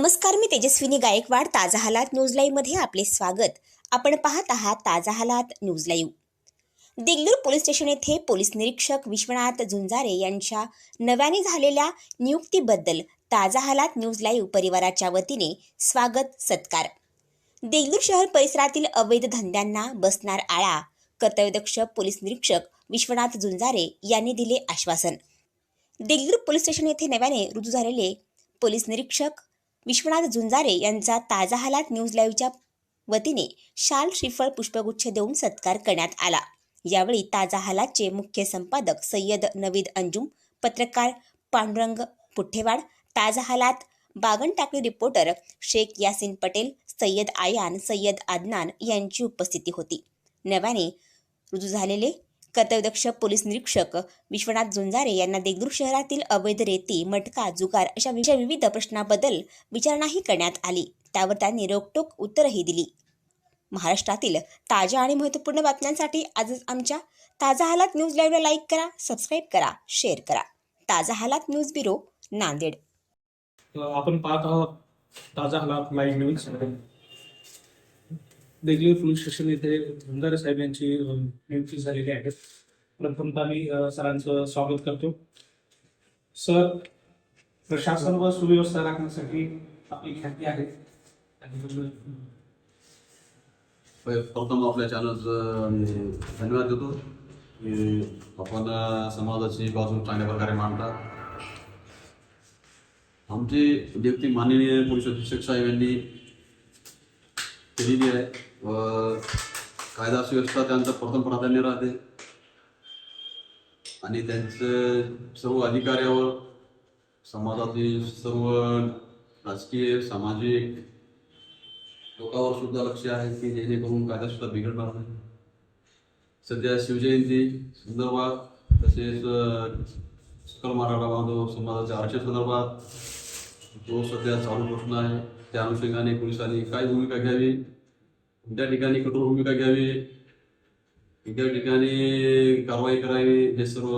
नमस्कार मी तेजस्विनी गायकवाड ताजा हालात न्यूज लाईव्हमध्ये आपले स्वागत. आपण पाहत आहात Taza Halaat news live. Deglur police station येथे पोलीस निरीक्षक विश्वनाथ झुंजारे यांच्या नव्याने झालेल्या नियुक्तीबद्दल ताजा हालात न्यूज लाईव्ह परिवाराच्या वतीने स्वागत सत्कार. देगलूर शहर परिसरातील अवैध धंद्यांना बसणार आळा कर्तव्यदक्ष पोलीस निरीक्षक विश्वनाथ झुंजारे यांनी दिले आश्वासन. देगलूर पोलीस स्टेशन येथे नव्याने रुजू झालेले पोलीस निरीक्षक विश्वनाथ झुंजारे यांचा ताजा हालात न्यूज लाईव्हच्या वतीने शाल श्रीफळ पुष्पगुच्छ देऊन सत्कार करण्यात आला. यावेळी ताजा हालातचे मुख्य संपादक सय्यद नवीद अंजुम पत्रकार पांडुरंग पुठ्ठेवाड ताजा हालात बागन टाकळी रिपोर्टर शेख यासिन पटेल सय्यद आयान सय्यद आदनान यांची उपस्थिती होती. नव्याने रुजू झालेले कर्तव्यदक्ष पोलीस निरीक्षक विश्वनाथ झुंजारे यांना देगलूर शहरातील अवैध रेती मटका जुगार अशा विषय विविध प्रश्नाबद्दल विचारणाही करण्यात आली. त्यावर त्यांनी रोकटोक उत्तरही दिली. महाराष्ट्रातील ताज्या आणि महत्त्वपूर्ण बातम्यांसाठी आजच आमच्या ताजा हालात न्यूज लाईव्हला लाईक करा सबस्क्राईब करा शेअर करा. ताजा हालात न्यूज ब्युरो नांदेड. आपण पाहत आहोत Taza Halaat live news. Deglur police station येथे धुंदारे साहेब यांची नियुक्ती झालेली आहे. प्रथमतः मी सरांचं स्वागत करतो. सर प्रशासन व सुव्यवस्था राखण्यासाठी आपली ख्याती आहे. प्रथम आपल्या चॅनलचं धन्यवाद देतो. की आपण समाजाची बाजू चांगल्या प्रकारे मांडता. आमची नियुक्ती माननीय पोलीस अधीक्षक साहेब यांनी केलेली आहे. व कायदा सुव्यवस्था त्यांचं प्रथम प्राधान्य राहते. आणि त्यांचं सर्व अधिकाऱ्यावर समाजातील सर्व राजकीय सामाजिक लोकांवर सुद्धा लक्ष आहे की जेणेकरून कायदा सुद्धा बिघडणार नाही. सध्या शिवजयंती संदर्भात तसेच सकल मराठा बांधव समाजाच्या आरक्षण संदर्भात जो सध्या चालू प्रश्न आहे त्या अनुषंगाने पोलिसांनी काय भूमिका घ्यावी? त्या ठिकाणी कठोर भूमिका घ्यावी त्या ठिकाणी कारवाई करावी हे सर्व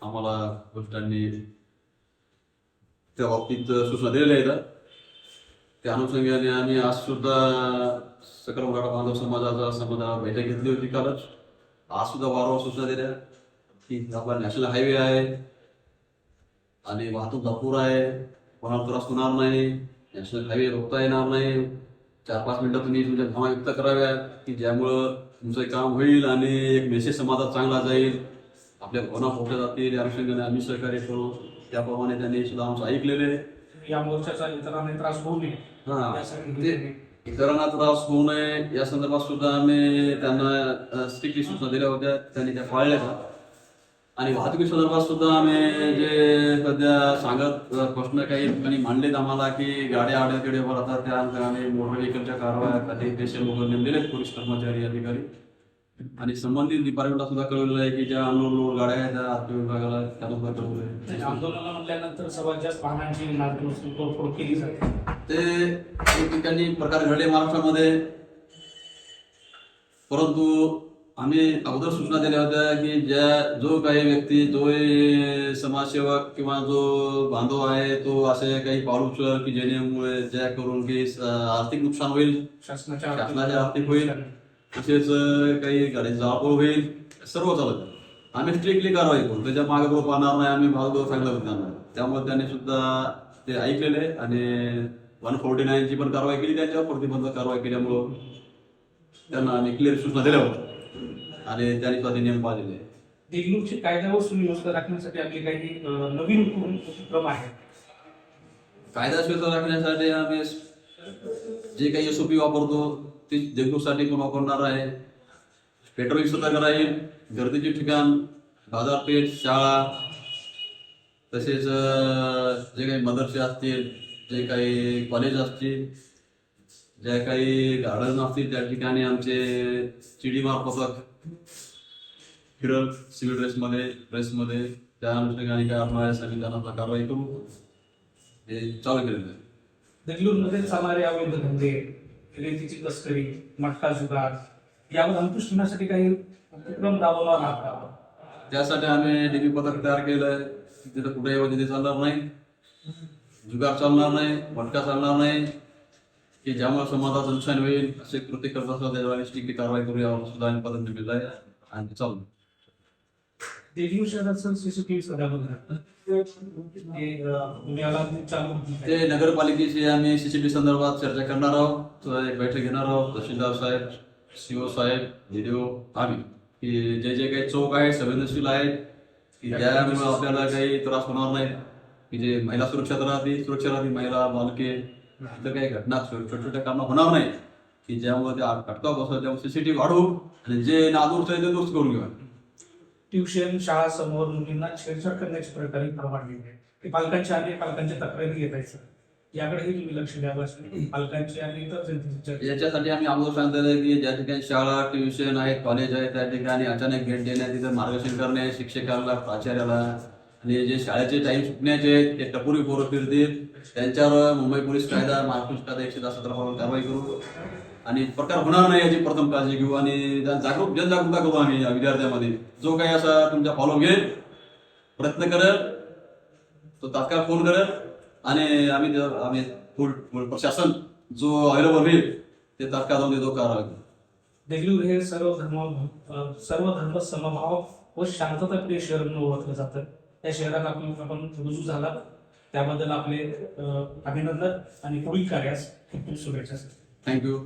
आम्हाला गोष्टांनी त्या बाबतीत सूचना दिलेल्या आहेत. त्या अनुषंगाने आम्ही आज सुद्धा सकल मराठा बांधव समाजाचा समाजा बैठक घेतली होती कालच. आज सुद्धा वारंवार सूचना दिल्या की आपला नॅशनल हायवे आहे आणि वाहतूक भरपूर आहे. कोणाला त्रास होणार नाही नॅशनल हायवे रोखता येणार नाही. चार पाच मिनिटं तुम्ही तुमच्या भावना व्यक्त कराव्या की ज्यामुळं तुमचं काम होईल आणि एक मेसेज समाजात चांगला जाईल. आपल्या भावना पोहोचल्या जातील या अनुषंगाने आम्ही सहकार्य करू. त्याप्रमाणे त्यांनी सुद्धा आमचं ऐकलेलं आहे. या मोर्चाचा इतरांना त्रास होऊ नये. हा. ते इतरांना त्रास होऊ नये. या संदर्भात सुद्धा आम्ही त्यांना स्ट्रिक्टली सूचना दिल्या होत्या. त्यांनी त्या पाळल्या आणि वाहतुकी संदर्भात सुद्धा आम्ही जे सध्या सांगत प्रश्न काही ठिकाणी मांडलेत आम्हाला की गाड्या आड्याकडे राहतात त्या अनुषंगाने मोटर व्हेकलच्या कारवाया स्पेशल वगैरे नेमलेले आहेत पोलीस कर्मचारी अधिकारी. आणि संबंधित डिपार्टमेंटला सुद्धा कळवलेलं आहे की ज्या अनलोड गाड्या आहेत त्या आरोग्य विभागाला त्यांना सुद्धा कळवलं आहे. म्हणजे आंदोलनाला म्हटल्यानंतर सर्वात जास्त वाहनांची केली जाते. ते ठिकाणी प्रकार घडले महाराष्ट्रामध्ये. परंतु आम्ही अगोदर सूचना दिल्या होत्या की ज्या जो काही व्यक्ती जो समाजसेवक किंवा जो बांधव आहे तो असे काही पाऊल उचल की जेणेमुळे ज्या करून की आर्थिक नुकसान होईल शासनाच्या शासनाचे आर्थिक होईल तसेच काही गाडीची जाळपोळ होईल सर्व चालत आम्ही स्ट्रिक्टली कारवाई करू. त्याच्यामागे पुढे पाहणार नाही आम्ही भाग सांगलं होतं नाही. त्यामुळे त्यांनी सुद्धा ते ऐकलेले आणि वन फोर्टी नाईनची पण कारवाई केली त्यांच्यावर प्रतिबंध कारवाई केल्यामुळं त्यांना आम्ही क्लिअर सूचना दिल्या होत्या. आणि त्यांनी सुद्धा ते नियम पाळलेले. देगलूरची कायदा व सुव्यवस्था राखण्यासाठी आपले काही अ, नवीन उपक्रम- आहेत? कायदा सुव्यवस्था राखण्यासाठी आम्ही जे काही एसओपी वापरतो ते देगलूरसाठी पण वापरणार आहे? पेट्रोलिंग सतर्क राहील गर्दीचे ठिकाण बाजारपेठ शाळा तसेच अं, जे काही मदरसे असतील जे काही कॉलेज असतील ज्या काही गार्डन असतील त्या ठिकाणी आमचे चिडी पथक फिरल सिव्हिल ड्रेसमध्ये ड्रेसमध्ये त्या अनुषंगाने काय आपण त्यांना कारवाई करू? हे चालू केलेलं आहे. देगलूरमध्ये चालणारे अवैध धंदे रेतीची तस्करी मटका जुगार यावर अंकुश ठेवण्यासाठी काही उपक्रम राबवणार आहात. का? त्यासाठी आम्ही डीपी पथक तयार केलंय. तिथं कुठेही तिथे चालणार नाही. जुगार चालणार नाही. भटका चालणार नाही. की ज्यामुळे समाजात नुकसान होईल असे कृत्य करत असतात त्याच्यावर निश्चित कारवाई करू यावर सुद्धा आम्ही दिलेलं आहे आणि चालू देवीव सीसीटीव्ही बघणार ते नगरपालिकेशी आम्ही सीसीटीव्ही संदर्भात चर्चा करणार आहोत एक बैठक घेणार आहोत तहसीलदार साहेब सीओ साहेब डीडीओ आम्ही की जे जे काही चौक आहेत संवेदनशील आहेत की ज्यामुळे आपल्याला काही त्रास होणार नाही की जे महिला सुरक्षित राहते सुरक्षा राहते महिला बालके इतर काही घटना छोट्या छोट्या कामं होणार नाही. की ज्यामुळे ते अटकाव बसतात त्यामुळे सीसीटीव्ही वाढवू आणि जे नादुरुस्त आहे ते दुरुस्त करून घेऊ ट्युशन शाळा समोर मुलींना छेडछाड करण्याची प्रकारे आहे ते पालकांच्या आणि पालकांच्या तक्रारी घेत आहेत याकडेही तुम्ही लक्ष द्यावं पालकांची आणि इतर याच्यासाठी आम्ही अगोदर सांगितलेलं की ज्या ठिकाणी शाळा ट्युशन आहेत कॉलेज आहे त्या ठिकाणी अचानक भेट देणे तिथं मार्गदर्शन करणे शिक्षकाला प्राचार्याला आणि जे शाळेचे टाइम सुटण्याचे आहेत ते टपोरी पोरं फिरतील. त्यांच्यावर मुंबई पोलीस कायदा महाराष्ट्र कायदा एकशे दहा सतरा कारवाई करू. आणि प्रकार होणार नाही याची प्रथम काळजी घेऊ आणि जागरूक जनजागरूकता करू आम्ही या विद्यार्थ्यांमध्ये. जो काही असा तुमचा फॉलो घेईल प्रयत्न करेल तो तात्काळ फोन करेल आणि आम्ही आम्ही फुल प्रशासन जो अवेलेबल होईल ते तात्काळ जाऊन देतो कारवाई करू. देगलूर हे सर्व धर्म सर्व धर्म समभाव व शांतताप्रिय शहर म्हणून ओळखलं जातं. त्या शहरात आपण आपण रुजू झाला. त्याबद्दल आपले अभिनंदन आणि पुढील कार्यास शुभेच्छा. थँक्यू.